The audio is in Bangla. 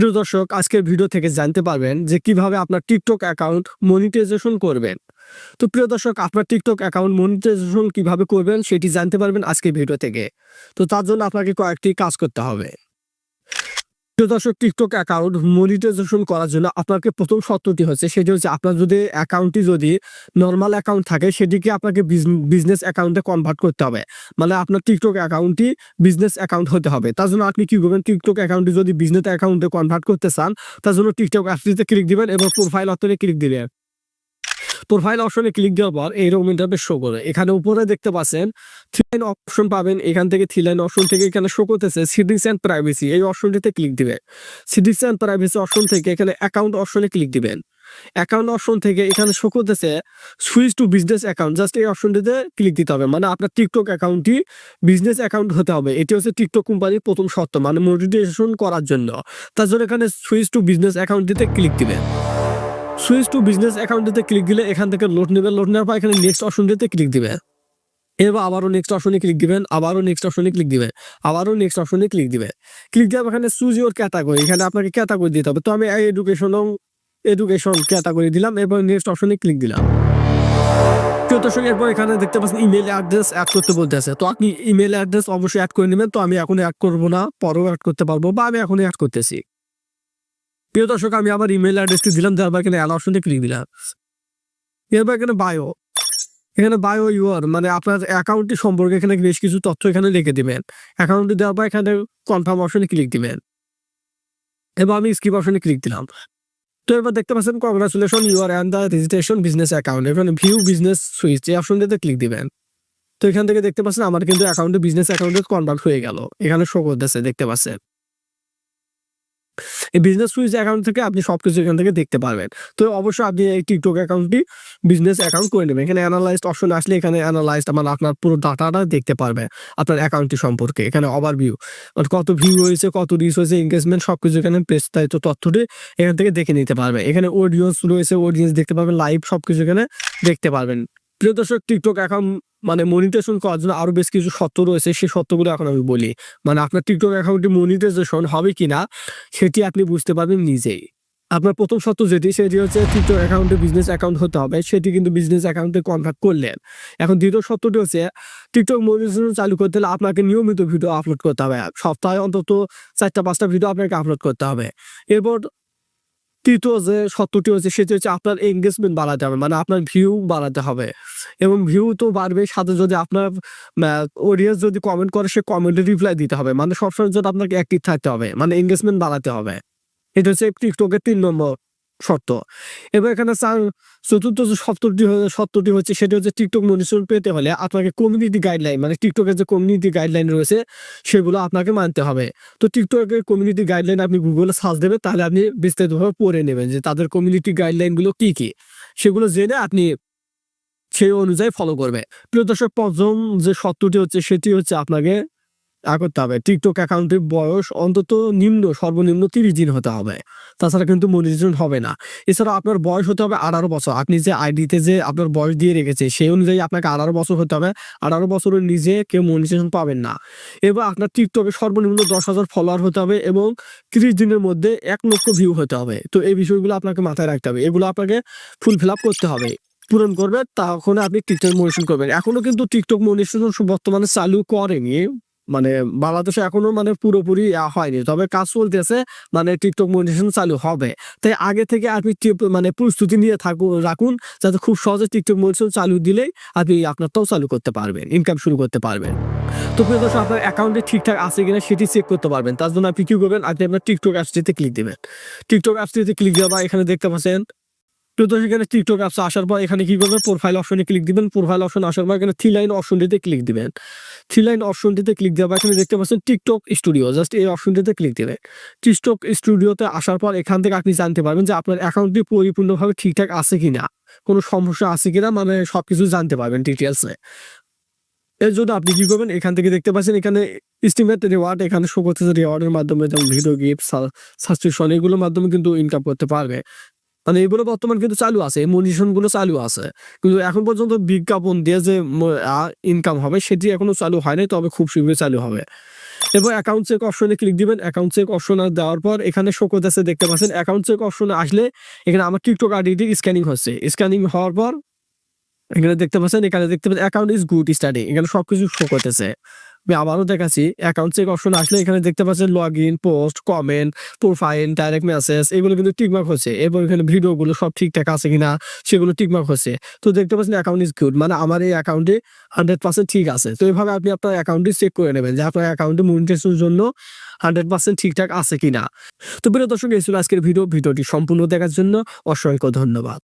প্রিয় দর্শক, আজকের ভিডিও থেকে জানতে পারবেন যে কীভাবে আপনার টিকটক অ্যাকাউন্ট মনিটাইজেশন করবেন। তো প্রিয় দর্শক, আপনার টিকটক অ্যাকাউন্ট মনিটাইজেশন কীভাবে করবেন, সেটি জানতে পারবেন আজকের ভিডিও থেকে। তো তার জন্য আপনাকে কয়েকটি কাজ করতে হবে। দর্শক টিকটক অ্যাকাউন্ট মনিটাইজেশন করার জন্য আপনাকে প্রথম শর্তটি হচ্ছে, সেটি হচ্ছে আপনার যদি অ্যাকাউন্টটি যদি নর্মাল অ্যাকাউন্ট থাকে, সেটিকে আপনাকে বিজনেস অ্যাকাউন্টে কনভার্ট করতে হবে। মানে আপনার টিকটক অ্যাকাউন্টটি বিজনেস অ্যাকাউন্ট হতে হবে। তার জন্য আপনি কী করবেন টিকটক অ্যাকাউন্টটি যদি বিজনেস অ্যাকাউন্টে কনভার্ট করতে চান, তার জন্য টিকটক অ্যাপটিতে ক্লিক দিবেন এবং প্রোফাইল অপশনে ক্লিক দিবেন। প্রোফাইল অপশনে ক্লিক দেওয়ার পর এইরকম ইন্টারফেস শো করে। এখানে উপরে দেখতে পাচ্ছেন থ্রি লাইন অপশন পাবেন। এখান থেকে থ্রি লাইন অপশন থেকে এখানে শো করতেছে সিটিংস অ্যান্ড প্রাইভেসি এই অপশনটিতে ক্লিক দিবেন সিটিংস অ্যান্ড প্রাইভেসি অপশন থেকে এখানে অ্যাকাউন্ট অপশনে ক্লিক দিবেন। অ্যাকাউন্ট অপশন থেকে এখানে শো করতেছে switch to business account just এই অপশনটিতে ক্লিক দিতে হবে। মানে আপনার টিকটক অ্যাকাউন্টটি বিজনেস অ্যাকাউন্ট হতে হবে। এটি হচ্ছে টিকটক কোম্পানির প্রথম শর্ত। মানে মনিটাইজেশন করার জন্য। তার জন্য এখানে সুইচ টু বিজনেস অ্যাকাউন্টটিতে ক্লিক দিবেন সুইচ টু বিজনেস অ্যাকাউন্টটিতে ক্লিক দিলে এখান থেকে লোড নেবে। লোড নেওয়ার পর এখানে নেক্সট অপশনটিতে ক্লিক দিবে। এবার আবারও নেক্সট অপশনে ক্লিক দিবেন আবারও নেক্সট অপশনে ক্লিক দিবে। আবারও নেক্সট অপশনে ক্লিক দিবে। ক্লিক দেওয়ার এখানে সুজ ইওর ক্যাটাগরি এখানে আপনাকে ক্যাটাগরি দিতে হবে। তো আমি এডুকেশন এডুকেশন ক্যাটাগরি দিলাম। এরপর নেক্সট অপশনে ক্লিক দিলাম। দর্শক এরপর এখানে দেখতে পাচ্ছেন ইমেল অ্যাড্রেস অ্যাড করতে বলতেছে। তো আপনি ইমেল অ্যাড্রেস অবশ্যই অ্যাড করে নেবেন। তো আমি এখন অ্যাড করব না। পরেও অ্যাড করতে পারব বা আমি এখন অ্যাড করতেছি। প্রিয় দর্শক, আমি আমার ইমেল অ্যাড্রেসটি দিলাম তারপর এখানে অ্যাড অপশনটি ক্লিক দিলাম। এরপর এখানে বায়ো এখানে বায়ো ইউর মানে আপনার অ্যাকাউন্টটি সম্পর্কে এখানে বেশ কিছু তথ্য এখানে লিখে দিবেন। অ্যাকাউন্টটি দেওয়ার পর এখানে কনফার্ম অপশনে ক্লিক দিবেন। এবার আমি স্কিপ অপশনে ক্লিক দিলাম। তো এবার দেখতে পাচ্ছেন congratulation your and the registration business account এখানে ভিউ বিজনেস সুইচ এই অপশনটিতে ক্লিক দিবেন। তো এখান থেকে দেখতে পাচ্ছেন, আমার কিন্তু অ্যাকাউন্টে বিজনেস অ্যাকাউন্টে কনভার্ট হয়ে গেল। এখানে শো করতেছে, দেখতে পাচ্ছেন। এই বিজনেস সুইচ অ্যাকাউন্ট থেকে আপনি সবকিছু এখান থেকে দেখতে পারবেন। তো অবশ্যই আপনি এই টিকটক অ্যাকাউন্টটি বিজনেস অ্যাকাউন্ট করে নেবেন। এখানে অ্যানালাইজড অপশন আসলে এখানে অ্যানালাইজড মানে আপনার পুরো ডাটাটা দেখতে পারবে আপনার অ্যাকাউন্টটি সম্পর্কে। এখানে ওভারভিউ মানে কত ভিউ হয়েছে, কত রিচ হয়েছে এঙ্গেজমেন্ট সব কিছু এখানে বিস্তারিত তথ্যটি এখান থেকে দেখে নিতে পারবে এখানে অডিয়েন্স রয়েছে অডিয়েন্স দেখতে পাবেন লাইভ সব কিছু এখানে দেখতে পারবেন। প্রিয় দর্শক টিকটক অ্যাকাউন্ট মানে মনিটাইজেশন করার জন্য আরও বেশ কিছু শর্ত রয়েছে। সেই শর্তগুলো এখন আমি বলি। মানে আপনার টিকটক অ্যাকাউন্টে মনিটাইজেশন হবে কিনা, সেটি আপনি বুঝতে পারবেন নিজেই। আপনার প্রথম শর্ত যেটি, সেটি হচ্ছে টিকটক অ্যাকাউন্টে বিজনেস অ্যাকাউন্ট হতে হবে। সেটি কিন্তু বিজনেস অ্যাকাউন্টে কনভার্ট করলেন। এখন দ্বিতীয় শর্তটি হচ্ছে টিকটক মনিটাইজেশন চালু করতে হলে আপনাকে নিয়মিত ভিডিও আপলোড করতে হবে। সপ্তাহে অন্তত চারটা, পাঁচটা ভিডিও আপনাকে আপলোড করতে হবে। এরপর তৃতীয় যে সত্যটি হচ্ছে সেটি হচ্ছে আপনার এঙ্গেজমেন্ট বাড়াতে হবে মানে আপনার ভিউ বাড়াতে হবে। এবং ভিউ তো বাড়বে, সাথে যদি আপনার অডিয়েন্স যদি কমেন্ট করে, সে কমেন্টে রিপ্লাই দিতে হবে। মানে সবসময় যদি আপনাকে অ্যাক্টিভ থাকতে হবে মানে এঙ্গেজমেন্ট বাড়াতে হবে। এটা হচ্ছে টিকটকের তিন নম্বর। শর্ত। এবার এখানে চার চতুর্থ যে সপ্তটি সত্যটি হচ্ছে সেটি হচ্ছে টিকটক মনিটর পেতে হলে আপনাকে কমিউনিটি গাইডলাইন মানে টিকটকের যে কমিউনিটি গাইডলাইন রয়েছে, সেগুলো আপনাকে মানতে হবে। তো টিকটকের কমিউনিটি গাইডলাইন আপনি গুগলে সার্চ দেবেন, তাহলে আপনি বিস্তারিতভাবে পড়ে নেবেন যে তাদের কমিউনিটি গাইডলাইনগুলো কি কি। সেগুলো জেনে আপনি সেই অনুযায়ী ফলো করবে। প্রিয় দর্শক পঞ্চম যে সত্যটি হচ্ছে সেটি হচ্ছে আপনাকে করতে হবে। টিকটক অ্যাকাউন্টের বয়স অন্তত নিম্ন, সর্বনিম্ন তিরিশ দিন হতে হবে। তাছাড়া কিন্তু মনিটাইজেশন হবে না। এছাড়া আপনার বয়স হতে হবে আঠারো বছর। আপনি যে আইডিতে যে আপনার বয়স দিয়ে রেখেছে, সেই অনুযায়ী আপনাকে আঠারো বছর হতে হবে। আঠারো বছরের নিজে কেউ মনিটাইজেশন পাবেন না। এবার আপনার টিকটকে সর্বনিম্ন দশ হাজার ফলোয়ার হতে হবে এবং তিরিশ দিনের মধ্যে এক লক্ষ ভিউ হতে হবে। তো এই বিষয়গুলো আপনাকে মাথায় রাখতে হবে। এগুলো আপনাকে ফুল ফিল আপ করতে হবে। পূরণ করবে তখন আপনি টিকটক মনিটেশন করবেন। এখনও কিন্তু টিকটক মনিটেশন বর্তমানে চালু করেনি। মানে বাংলাদেশে এখনও মানে পুরোপুরি হয়নি। তবে কাজ চলতেছে মানে টিকটক মনিটেশন চালু হবে। তাই আগে থেকে আপনি মানে প্রস্তুতি নিয়ে থাকুন রাখুন, যাতে খুব সহজে টিকটক মনিটেশন চালু দিলেই আপনি আপনারটাও চালু করতে পারবেন ইনকাম শুরু করতে পারবেন। তো প্রিয় দর্শক, আপনার অ্যাকাউন্টে ঠিকঠাক আছে কিনা সেটি চেক করতে পারবেন। তার জন্য আপনি কি করবেন? আপনি আপনার টিকটক অ্যাপসটিতে ক্লিক দেবেন। টিকটক অ্যাপসটিতে ক্লিক দেওয়া এখানে দেখতে পাচ্ছেন তো সেখানে টিকটক অ্যাপস আসার পর এখানে কি করবেন? প্রোফাইল অপশনে ক্লিক দিবেন। প্রোফাইল অপশন আসার পর এখানে থ্রি লাইন অপশনটিতে ক্লিক দিবেন। থ্রি লাইন অপশনটিতে ক্লিক দেওয়ার এখানে দেখতে পাচ্ছেন টিকটক স্টুডিও জাস্ট এই অপশনটিতে ক্লিক দিবেন। টিকটক স্টুডিওতে আসার পর এখান থেকে আপনি জানতে পারবেন যে আপনার অ্যাকাউন্টটি পরিপূর্ণভাবে ঠিকঠাক আছে কিনা। কোনো সমস্যা আছে কিনা? মানে সবকিছু জানতে পারবেন ডিটেলসে এর জন্য আপনি কি করবেন? এখান থেকে দেখতে পাচ্ছেন এখানে স্টিমেট রিওয়ার্ড এখানে শো করতেছে রিওয়ার্ডের মাধ্যমে যেমন ভিডিও গিফট সাবস্ক্রিপশন এগুলোর মাধ্যমে কিন্তু ইনকাম করতে পারবে। মানে এগুলো বর্তমান কিন্তু চালু আছে মনিশনগুলো চালু আছে। কিন্তু এখন পর্যন্ত বিজ্ঞাপন দিয়ে যে ইনকাম হবে, সেটি এখনও চালু হয়নি তবে খুব শীঘ্রই চালু হবে। এবার অ্যাকাউন্ট চেক অপশনে ক্লিক দিবেন। অ্যাকাউন্ট চেক অপশন দেওয়ার পর এখানে শো করতেছে, দেখতে পাচ্ছেন অ্যাকাউন্ট চেক অপশনে আসলে এখানে আমার টিকটক আইডিটি স্ক্যানিং হচ্ছে। স্ক্যানিং হওয়ার পর এখানে দেখতে পাচ্ছেন, এখানে দেখতে পাচ্ছেন অ্যাকাউন্ট ইজ গুড স্টাডি এখানে সবকিছু শো করতেছে। আমি আবারও দেখাচ্ছি অ্যাকাউন্ট চেক অপশন আসলে এখানে দেখতে পাচ্ছেন log in post comment profile direct message এগুলো কিন্তু টিকমার্ক হচ্ছে। এবং এখানে ভিডিওগুলো সব ঠিকঠাক আছে কিনা সেগুলো টিকমার্ক হচ্ছে। তো দেখতে পাচ্ছেন অ্যাকাউন্ট ইজ গুড মানে আমার এই অ্যাকাউন্টে হান্ড্রেড পার্সেন্ট ঠিক আছে। তো এইভাবে আপনি আপনার অ্যাকাউন্টটি চেক করে নেবেন যে আপনার অ্যাকাউন্টে মনিটাইজেশনের জন্য হান্ড্রেড পার্সেন্ট ঠিকঠাক আছে কিনা। তো প্রিয় দর্শক, এই ছিল আজকের ভিডিও ভিডিওটি সম্পূর্ণ দেখার জন্য অসংখ্য ধন্যবাদ।